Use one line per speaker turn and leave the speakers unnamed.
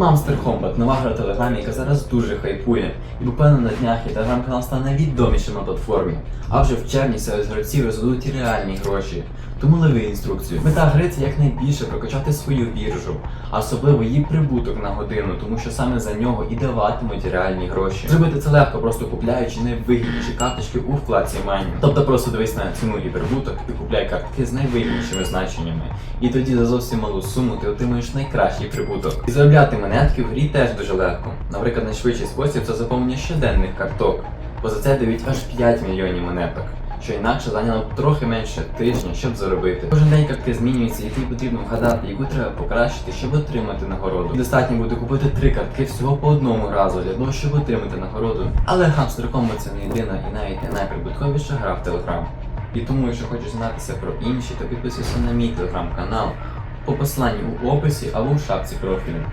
Monster Combat, нова гра в телеграмі, яка зараз дуже хайпує. І буквально на днях і телеграм-канал стане найвідомішим на платформі. А вже в червні серед гравців роздадуть реальні гроші. Тому лови інструкцію. Мета гри це якнайбільше прокачати свою біржу, а особливо її прибуток на годину, тому що саме за нього і даватимуть реальні гроші. Зробити це легко, просто купляючи найвигідніші карточки у вкладці майнінг. Тобто просто дивись на ціну і прибуток і купляй картки з найвигіднішими значеннями. І тоді за зовсім малу суму ти отримуєш найкращий прибуток. І заробляти монетки в грі теж дуже легко. Наприклад, найшвидший спосіб це заповнення щоденних карток, бо за це дають аж 5 мільйонів монеток. Що інакше зайняло б трохи менше тижня, щоб заробити. Кожен день картки змінюються, і тобі потрібно вгадати, яку треба покращити, щоб отримати нагороду. Достатньо буде купити три картки всього по одному разу для того, щоб отримати нагороду. Але Combo це не єдина і навіть не найприбутковіша гра в Telegram. І тому, якщо хочеш знатися про інші, то підписуйся на мій телеграм-канал по посиланню у описі або у шапці профілю.